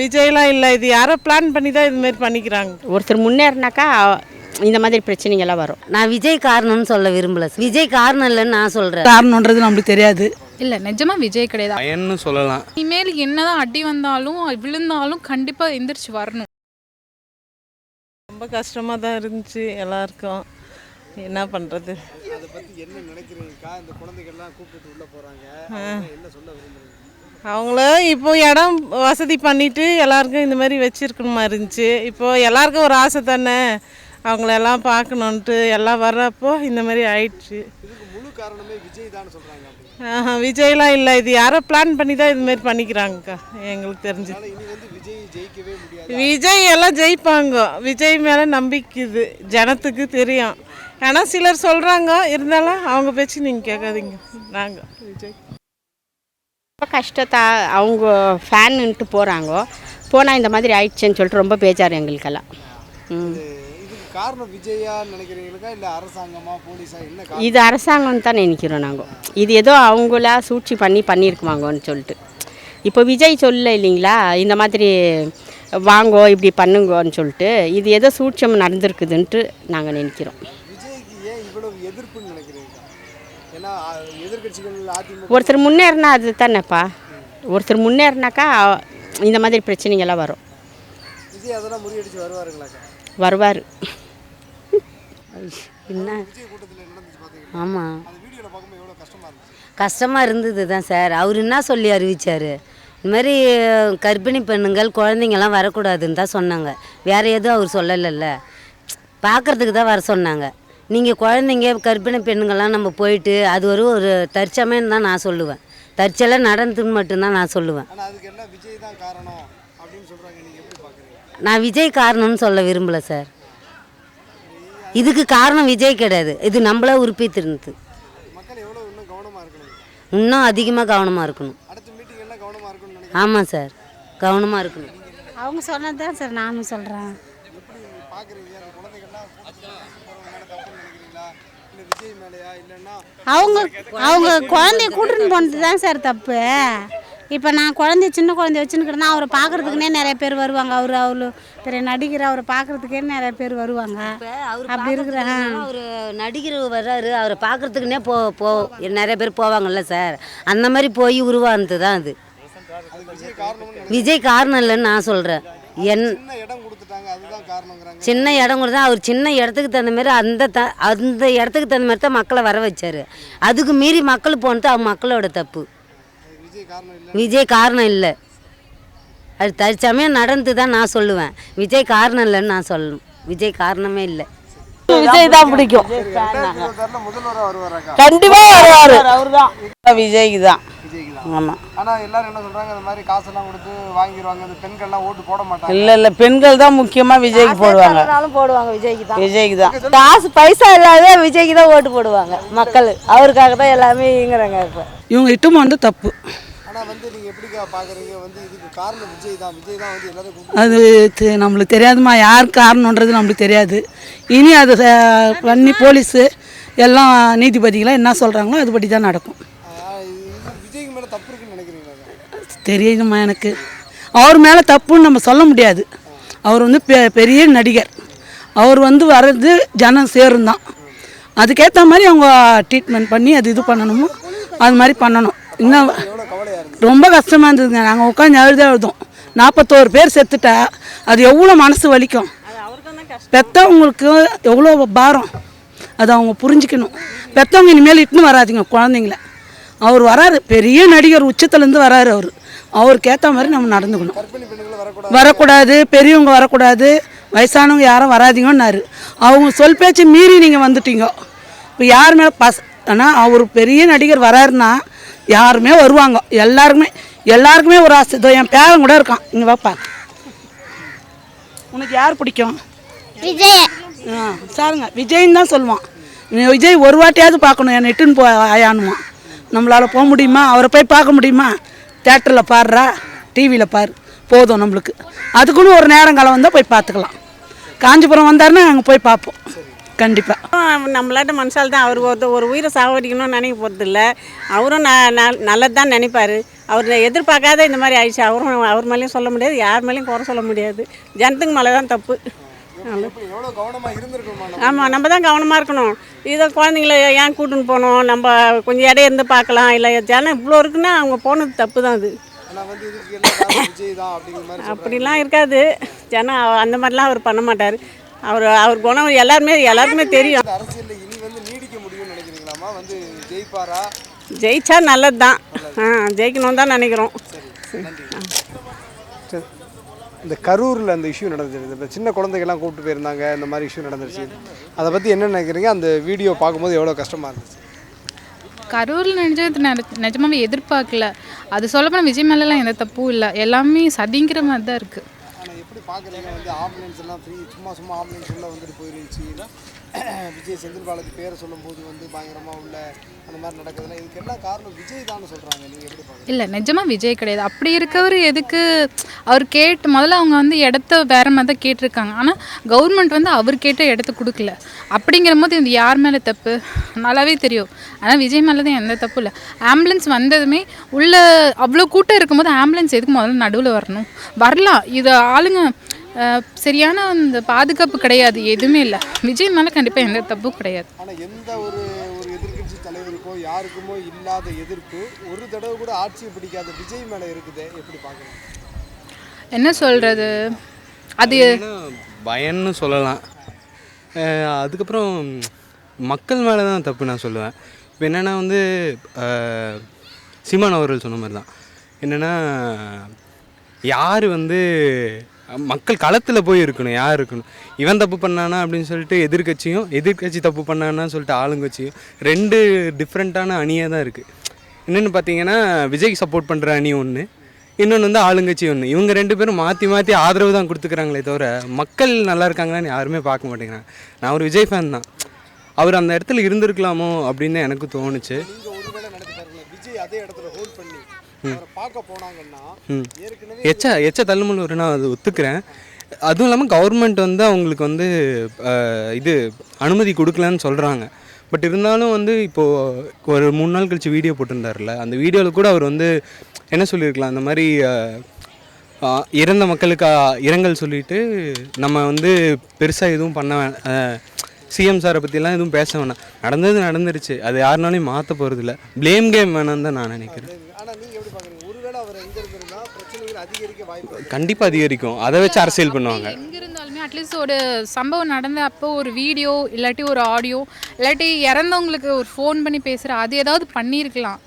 விஜய்லாம் இல்லை. இது யாரோ பிளான் பண்ணி தான் இது மாதிரி பண்ணிக்கிறாங்க. ஒருத்தர் முன்னேறினாக்கா இந்த மாதிரி பிரச்சனைகள்லாம் வரும். நான் விஜய் காரணம்னு சொல்ல விரும்பல. விஜய் காரணம் இல்லைன்னு நான் சொல்கிறேன் காரணன்றது நம்மளுக்கு தெரியாது. இல்லை நிஜமா விஜய் கிடையாது. பையன்னு சொல்லலாம். இனிமேல் என்னதான் அடி வந்தாலும் விழுந்தாலும் கண்டிப்பாக எந்திரிச்சு வரணும். ரொம்ப கஷ்டமாக தான் இருந்துச்சு எல்லாருக்கும். என்ன பண்ணுறது அதை பத்தி என்ன நினைக்கிறீங்கக்கா? இந்த குழந்தைகள்லாம் கூப்பிட்டு உள்ள போறாங்க. என்ன சொல்ல விரும்புறீங்க? அவங்கள இப்போ இடம் வசதி பண்ணிட்டு எல்லாருக்கும் இந்த மாதிரி வச்சிருக்கணுமா இருந்துச்சு. இப்போ எல்லாருக்கும் ஒரு ஆசை தானே. அவங்களெல்லாம் பார்க்கணுன்ட்டு எல்லாம் வர்றப்போ இந்த மாதிரி ஆயிடுச்சு. விஜய்லாம் இல்லை. இது யாரோ பிளான் பண்ணி தான் இது மாதிரி பண்ணிக்கிறாங்கக்கா. எங்களுக்கு தெரிஞ்சு. விஜய் எல்லாம் ஜெயிப்பாங்க. விஜய் மேலே நம்பிக்கை இது. ஜனத்துக்கு தெரியும். ஏன்னா சிலர் சொல்கிறாங்க இருந்தாலும் அவங்க பேச்சு நீங்கள் கேட்காதீங்க. நாங்கள் விஜய். கஷ்டத்தை அவங்க ஃபேனுன்ட்டு போகிறாங்க போனால் இந்த மாதிரி ஆயிடுச்சுன்னு சொல்லிட்டு ரொம்ப பேஜார் எங்களுக்கெல்லாம். ம். இதுக்கு காரணம் விஜயா நினைக்கிறீங்களுக்கா? இல்ல அரசாங்கமா போலீஸா? என்ன காரணம்? இது அரசாங்கம் தான் நினைக்கிறோம் நாங்கள் இது ஏதோ அவங்களா சூழ்ச்சி பண்ணி பண்ணியிருக்குவாங்கன்னு சொல்லிட்டு. இப்போ விஜய் சொல்ல இல்லைங்களா? இந்த மாதிரி வாங்கோ இப்படி பண்ணுங்கன்னு சொல்லிட்டு இது ஏதோ சூட்சம் நடந்திருக்குதுன்ட்டு நாங்கள் நினைக்கிறோம் விஜய்க்கு ஏன் இவ்வளவு எதிர்ப்புன்னு நினைக்கிறீங்க ஏன்னா அ- எதிர்க்கட்சிகள் அதிமுக ஒருத்தர் முன்னேறினா அது தானேப்பா. ஒருத்தர் முன்னேறினாக்கா இந்த மாதிரி பிரச்சனைகள்லாம் வரும். வருவார். என்ன? ஆமாம் கஷ்டமாக இருந்தது தான் சார். அவர் என்ன சொல்லி அறிவிச்சார்? இந்த மாதிரி கர்ப்பிணி பெண்ணுங்கள் குழந்தைங்கள்லாம் வரக்கூடாதுன்னு தான் சொன்னாங்க. வேறு எதுவும் அவர் சொல்லலைல்ல. பார்க்குறதுக்கு தான் வர சொன்னாங்க. நீங்கள் குழந்தைங்க கர்ப்பிணி பெண்ணுங்கள்லாம் நம்ம போயிட்டு அது ஒரு ஒரு தற்சமயம் தான் நான் சொல்லுவேன். தற்செயலாக நடந்துன்னு மட்டும்தான் நான் சொல்லுவேன். ஆனா அதுக்கு என்ன விஜய் தான் காரணம் அப்படின்னு சொல்றாங்க நீங்க எப்படி பாக்குறீங்க? நான் விஜய் காரணம்னு சொல்ல விரும்பல சார். இதுக்கு காரணம் விஜய் கிடையாது. இது நம்மள உறுப்பித்திருந்தது. இன்னும் கவனமா இருக்கணும்? இன்னும் அதிகமாக கவனமாக இருக்கணும். அடுத்த மீட்டிங் எல்லாம் கவனமா இருக்கணும்னு நினைக்கிறேன் ஆமாம் சார். கவனமாக இருக்கணும். அவங்க சொன்னது தான் சார் நானும் சொல்கிறேன் அவங்க அவங்க குழந்தைய கூட்டின்னு போனது தான் சார் தப்பு. இப்போ நான் குழந்தைய சின்ன குழந்தைய வச்சுன்னு அவரை பார்க்கறதுக்குனே நிறைய பேர் வருவாங்க. அவர் அவ்வளோ பெரிய நடிகர் அவரை பார்க்கறதுக்கே நிறைய பேர் வருவாங்க. அப்படி இருக்கிற. அவர் நடிகர் வர்றாரு. அவரை பார்க்கறதுக்குன்னே போ போ நிறைய பேர் போவாங்கல்ல சார். அந்த மாதிரி போய் உருவானது தான் அது விஜய் காரணம் இல்லைன்னு நான் சொல்கிறேன் என் சின்ன இடம் கொடுத்துட்டாங்க. அதுதான் காரணங்கிறாங்க. சின்ன இடம் கூட தான் அவர் சின்ன இடத்துக்கு தகுந்த மாதிரி அந்த த அந்த இடத்துக்கு தகுந்த மாதிரி தான் மக்களை வர வச்சாரு. அதுக்கு மீறி மக்கள் போனது அவங்க மக்களோட தப்பு. விஜய் காரணம் இல்லை. விஜய் காரணம் இல்லை. அது தற்சமயம் நடந்து தான் நான் சொல்லுவேன். விஜய் காரணம் இல்லைன்னு நான் சொல்லணும். விஜய் காரணமே இல்லை. விஜய் தான் பிடிக்கும். இருபத்தாறுல முதல்வரா வருவாராக்கா கண்டிப்பா வருவாரு. விஜய்க்கு தான். ஆமாம் ஆனா எல்லாரும் என்ன சொல்றாங்க இந்த மாதிரி காசெல்லாம் கொடுத்து வாங்கிடுவாங்க இந்த பெண்கள்லாம் ஓட்டு போட மாட்டாங்க. இல்லை இல்லை பெண்கள் தான் முக்கியமாக விஜய்க்கு போடுவாங்க. போடுவாங்க விஜய்க்கு தான் விஜய்க்கு தான் காசு பைசா இல்லாத விஜய்க்கு தான் ஓட்டு போடுவாங்க மக்கள். அவருக்காக தான் எல்லாமே இங்கிறாங்க இப்போ. இவங்க இட்டும் வந்து தப்பு. ஆனா வந்து நீங்க எப்படிக்கா பாக்குறீங்க? வந்து இதுக்கு காரணம் விஜய் தான் விஜய் தான் வந்து எல்லாரும் கூப்பிட்டு அது நம்மளுக்கு தெரியாதுமா யார் காரணன்றது நம்மளுக்கு தெரியாது. இனி அது பண்ணி போலீஸு எல்லாம் நீதிபதிகளாம் என்ன சொல்கிறாங்களோ அதுபடி தான் நடக்கும் ஆஹ் இது விஜய்க்கு மேல தப்பு இருக்குன்னு நினைக்கிறீங்களா தெரியுதும்மா எனக்கு. அவர் மேலே தப்புன்னு நம்ம சொல்ல முடியாது. அவர் வந்து பெ பெரிய நடிகர். அவர் வந்து வர்றது ஜனம் சேரும் தான் அதுக்கேற்ற மாதிரி அவங்க ட்ரீட்மெண்ட் பண்ணி அது இது பண்ணணுமோ அது மாதிரி பண்ணணும். இன்னும் ரொம்ப கஷ்டமாக இருந்ததுங்க. நாங்கள் உட்காந்து அழுதே அழுதோம். நாற்பத்தோரு பேர் செத்துட்டா அது எவ்வளோ மனசு வலிக்கும். பெற்றவங்களுக்கு எவ்வளோ பாரம். அதை அவங்க புரிஞ்சுக்கணும். பெற்றவங்க இனிமேல் இட்டுன்னு வராதீங்க குழந்தைங்கள. அவர் வராரு. பெரிய நடிகர் உச்சத்துலேருந்து வராரு அவர். அவருக்கு ஏற்ற மாதிரி நம்ம நடந்துக்கணும். வரக்கூடாது பெரியவங்க வரக்கூடாது வயசானவங்க யாரும் வராதீங்கன்னாரு. அவங்க சொல் பேச்சு மீறி நீங்கள் வந்துட்டீங்க. இப்போ யார் மேலே பஸ் ஆனால் அவர் பெரிய நடிகர் வராருன்னா யாருமே வருவாங்க. எல்லாருக்குமே எல்லாருக்குமே ஒரு ஆசை. இதோ என் பேரன் கூட இருக்கான். இங்கே வாப்பா. உனக்கு யார் பிடிக்கும்? விஜய். ஆ சாருங்க. விஜய்ன்னு தான் சொல்லுவான். விஜய் ஒரு வாட்டியாவது பார்க்கணும். என்னை இட்டுன்னு போ ஆயானுமா நம்மளால் போக முடியுமா? அவரை போய் பார்க்க முடியுமா? தேட்டரில் பாடுறா டிவியில் பாரு. போதும் நம்மளுக்கு. அதுக்குன்னு ஒரு நேரங்காலம் வந்தால் போய் பார்த்துக்கலாம் காஞ்சிபுரம் வந்தாருன்னா அங்கே போய் பார்ப்போம் கண்டிப்பாக நம்மளாட்ட மனுஷால் தான் அவர் ஒருத்த ஒரு உயிரை சாவடிக்கணும்னு நினைக்க போகிறது இல்லை அவரும் ந- நல்லது தான் நினைப்பார். அவர் எதிர்பார்க்காத இந்த மாதிரி ஆயிடுச்சு. அவரும் அவர் மேலேயும் சொல்ல முடியாது யார் மேலேயும் குறை சொல்ல முடியாது. ஜனத்துக்கு மேலே தான் தப்பு. ஆமாம் நம்ம? தான் கவனமாக இருக்கணும். இதை குழந்தைங்கள ஏன் கூட்டின்னு போகணும் நம்ம கொஞ்சம் இடம் இருந்து பார்க்கலாம். இல்லை ஜனம் இவ்வளோ இருக்குன்னா அவங்க போனது தப்பு தான் அது. அப்படிலாம் இருக்காது. ஜனம் அந்த மாதிரிலாம் அவர் பண்ண மாட்டார். அவர் அவர் குணம் எல்லாருமே எல்லாருக்குமே தெரியும். ஜெயிச்சா நல்லது தான் ஆ ஜெயிக்கணும் தான் நினைக்கிறோம். இந்த கரூரில் அந்த இஷ்யூ நடந்துச்சு. இந்த சின்ன குழந்தைகள்லாம் கூப்பிட்டு போயிருந்தாங்க இந்த மாதிரி இஷ்யூ நடந்துருச்சு. அதை பற்றி என்ன நினைக்கிறீங்க? அந்த வீடியோ பார்க்கும்போது எவ்வளோ கஷ்டமாக இருந்துச்சு? கரூரில் நினைச்சது நிஜமாவே எதிர்பார்க்கல. அது சொல்லப்போனால் விஜய் மேலெலாம் எந்த தப்பும் இல்லை. எல்லாமே சதிங்கிற மாதிரி தான் இருக்குது எப்படி பார்க்குறீங்க வந்து ஆம்புலன்ஸ் எல்லாம் ஃப்ரீ சும்மா சும்மா ஆம்புலன்ஸ் உள்ள வந்துட்டு போயிருந்துச்சு. விஜய் செந்தில் பாலாஜி பேரை சொல்லும்போது வந்து பயங்கரமாக உள்ள அந்த மாதிரி நடக்குதுன்னா இதுக்கு எல்லாம் காரணம்? விஜய் தான் சொல்கிறாங்க நீங்கள் எப்படி பார்க்க இல்லை நிஜமாக விஜய் கிடையாது. அப்படி இருக்கவர் எதுக்கு? அவர் கேட்டு முதல்ல அவங்க வந்து இடத்த வேற மாதிரி தான் கேட்டிருக்காங்க. ஆனால் கவர்மெண்ட் வந்து அவர் கேட்ட இடத்த கொடுக்கல. அப்படிங்கிற போது இது யார் மேலே தப்பு? நல்லாவே தெரியும். ஆனால் விஜய் மேலே தான் எந்த தப்பும் இல்லை. ஆம்புலன்ஸ் வந்ததுமே உள்ள அவ்வளோ கூட்டம் இருக்கும்போது ஆம்புலன்ஸ் எதுக்கு முதல்ல நடுவில் வரணும்? வரலாம். இது ஆளுங்க சரியான அந்த பாதுகாப்பு கிடையாது எதுவுமே இல்லை. விஜய் மேலே கண்டிப்பாக எந்த தப்பும் கிடையாது. ஆனால் எந்த ஒரு ஒரு எதிர்க்கட்சி தலைவருக்கோ யாருக்குமோ இல்லாத எதிர்ப்பு ஒரு தடவை கூட ஆட்சியை பிடிக்காத விஜய் மேலே இருக்குதே எப்படி பார்க்குறீங்க என்ன சொல்கிறது அது பயன்னு சொல்லலாம். அதுக்கப்புறம் மக்கள் மேலே தான் தப்பு நான் சொல்லுவேன். இப்போ என்னென்னா வந்து சீமான் அவர்கள் சொன்ன மாதிரி தான் என்னென்னா யார் வந்து மக்கள் களத்தில் போய் இருக்கணும் யார் இருக்கணும்? இவன் தப்பு பண்ணானா அப்படின்னு சொல்லிட்டு எதிர்க்கட்சியும் எதிர்க்கட்சி தப்பு பண்ணானா சொல்லிட்டு ஆளுங்கட்சியும் ரெண்டு டிஃப்ரெண்ட்டான அணியாக தான் இருக்குது என்னென்னு பார்த்தீங்கன்னா விஜய்க்கு சப்போர்ட் பண்ணுற அணி ஒன்று இன்னொன்று வந்து ஆளுங்கட்சி ஒன்று இவங்க ரெண்டு பேரும் மாற்றி மாற்றி ஆதரவு தான் கொடுத்துக்கிறாங்களே தவிர மக்கள் நல்லா இருக்காங்களான்னு யாருமே பார்க்க மாட்டேங்கிறாங்க. நான் ஒரு விஜய் ஃபேன் தான். அவர் அந்த இடத்துல இருந்திருக்கலாமோ அப்படின்னு எனக்கு தோணுச்சு. விஜய் அதே இடத்துல பார்க்க போனாங்கன்னா எச்ச எச்ச தள்ளுமுள்ள நான் அது ஒத்துக்கிறேன். அதுவும் இல்லாமல் கவர்மெண்ட் வந்து அவங்களுக்கு வந்து இது அனுமதி கொடுக்கலன்னு சொல்கிறாங்க பட் இருந்தாலும் வந்து இப்போது ஒரு மூணு நாள் கழிச்சு வீடியோ போட்டிருந்தாருல அந்த வீடியோவில் கூட அவர் வந்து என்ன சொல்லியிருக்கலாம் அந்த மாதிரி இறந்த மக்களுக்கு இரங்கல் சொல்லிட்டு நம்ம வந்து பெருசாக எதுவும் பண்ண சிஎம் சாரை பற்றிலாம் எதுவும் பேச வேணாம். நடந்தது நடந்துருச்சு. அது யாருனாலையும் மாற்ற போகிறதில்ல ப்ளேம் கேம் வேணாம்னு தான் நான் நினைக்கிறேன். கண்டிப்பாக அதிகரிக்கும். அதை வச்சு அரசியல் பண்ணுவாங்க. எங்க இருந்தாலுமே அட்லீஸ்ட் ஒரு சம்பவம் நடந்த அப்போ ஒரு வீடியோ இல்லாட்டி ஒரு ஆடியோ இல்லாட்டி இறந்தவங்களுக்கு ஒரு ஃபோன் பண்ணி பேசுகிற அது ஏதாவது பண்ணியிருக்கலாம்.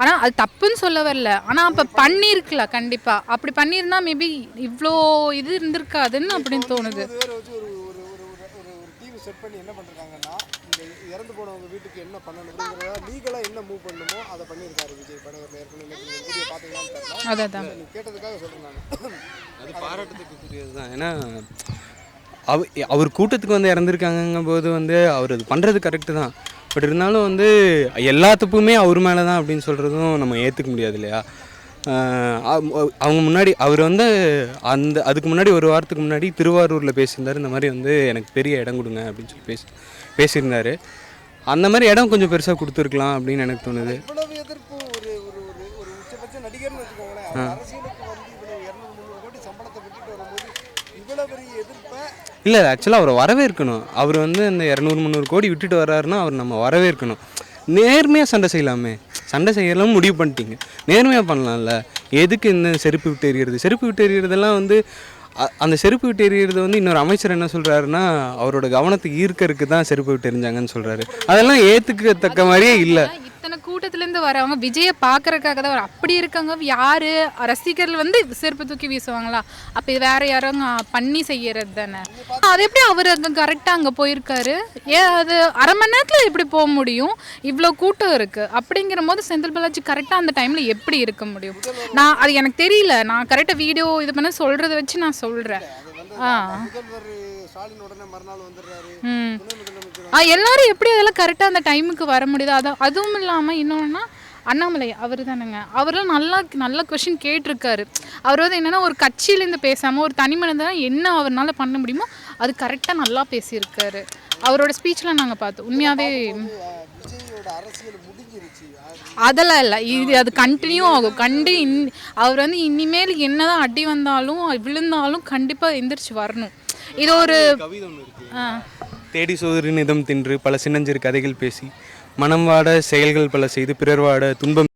ஆனால் அது தப்புன்னு சொல்ல வரல. ஆனால் அப்போ பண்ணியிருக்கலாம் கண்டிப்பாக அப்படி பண்ணியிருந்தா மேபி இவ்வளோ இது இருந்திருக்காதுன்னு அப்படின்னு தோணுது இருபது பேரை வச்சு ஒரு ஒரு ஒரு ஒரு ஒரு ஒரு டீம் செட் பண்ணி என்ன பண்ணிருக்காங்கன்னா இந்த இறந்து போனவங்க வீட்டுக்கு என்ன பண்ணணுங்கிறத லீகலாக என்ன மூவ் பண்ணுமோ அதை பண்ணியிருக்காரு விஜய். படத்தில் ஏற்கனவே வீடியோ பார்த்தீங்களான்னு கேட்டதுக்காக சொல்கிறேன் நான். அது பாராட்டத்துக்குரியது தான். ஏன்னா அவ அவர் கூட்டத்துக்கு வந்து இறந்துருக்காங்கங்கும் போது வந்து அவர் அது பண்ணுறது கரெக்டு தான். பட் இருந்தாலும் வந்து எல்லா தப்புமே அவர் மேலே தான் அப்படின்னு சொல்கிறதும் நம்ம ஏற்றுக்க முடியாது இல்லையா? அவங்க முன்னாடி அவர் வந்து அந்த அதுக்கு முன்னாடி ஒரு வாரத்துக்கு முன்னாடி திருவாரூரில் பேசியிருந்தார். இந்த மாதிரி வந்து எனக்கு பெரிய இடம் கொடுங்க அப்படின்னு சொல்லி பேசி பேசியிருந்தாரு. அந்த மாதிரி இடம் கொஞ்சம் பெருசாக கொடுத்துருக்கலாம் அப்படின்னு எனக்கு தோணுது. இல்லை ஆக்சுவலாக அவரை வரவேற்கணும். அவர் வந்து அந்த இரநூறு முந்நூறு கோடி விட்டுட்டு வர்றாருன்னா அவர் நம்ம வரவேற்கணும். நேர்மையாக சண்டை செய்யலாமே. சண்டை செய்யலாம் முடிவு பண்ணிட்டீங்க. நேர்மையாக பண்ணலாம்ல. எதுக்கு இந்த செருப்பு விட்டு எறிகிறது செருப்பு விட்டு எறிகிறதெல்லாம் வந்து அ- அந்த செருப்பு விட்டு எறிகிறது வந்து இன்னொரு அமைச்சர் என்ன சொல்கிறாருன்னா அவரோட கவனத்தை ஈர்க்கறதுக்கு தான் செருப்பு விட்டு எறிஞ்சாங்கன்னு சொல்கிறாரு அதெல்லாம் ஏற்றுக்கத்தக்க மாதிரியே இல்லை. கூட்டத்திலேருந்து வரவங்க விஜயை பார்க்கறதுக்காக தான் வர அப்படி இருக்காங்க யார்? ரசிகர்கள் வந்து செருப்பு தூக்கி வீசுவாங்களா? அப்போ இது வேறு யாரும் பண்ணி செய்யறது தானே. அது எப்படி அவர் அங்கே கரெக்டாக அங்கே போயிருக்காரு? ஏன் அது அரை மணி நேரத்தில் எப்படி போக முடியும்? இவ்வளோ கூட்டம் இருக்கு. அப்படிங்கிற போது செந்தில் பாலாஜி கரெக்டாக அந்த டைமில் எப்படி இருக்க முடியும்? நான் அது எனக்கு தெரியல. நான் கரெக்டாக வீடியோ இது பண்ண சொல்கிறத வச்சு நான் சொல்கிறேன் எல்லாரும் எப்படி அதெல்லாம் கரெக்டாக அந்த டைமுக்கு வர முடியுது அது அதுவும் இல்லாமல் இன்னொன்னா அண்ணாமலை அவர் தானேங்க. அவரெல்லாம் நல்லா நல்ல கொஷின் கேட்டிருக்காரு. அவர் வந்து என்னென்னா ஒரு கட்சியிலேருந்து பேசாமல் ஒரு தனி மனிதன் என்ன அவரால் பண்ண முடியுமோ அது கரெக்டாக நல்லா பேசியிருக்காரு. அவரோட ஸ்பீச்லாம் நாங்கள் பார்த்தோம். உண்மையாகவே அதெல்லாம் இல்லை. இது அது கண்டினியூ ஆகும். கண்டி இன் அவர் வந்து இனிமேல் என்னதான் அடி வந்தாலும் விழுந்தாலும் கண்டிப்பாக எந்திரிச்சு வரணும். இது ஒரு கவிதை ஒன்று இருக்கு. ஆ. தேடி சோதரி நிதம் தின்று பல சின்னஞ்சிறு கதைகள் பேசி மனம் வாட செயல்கள் பல செய்து பிறர் வாட துன்பம்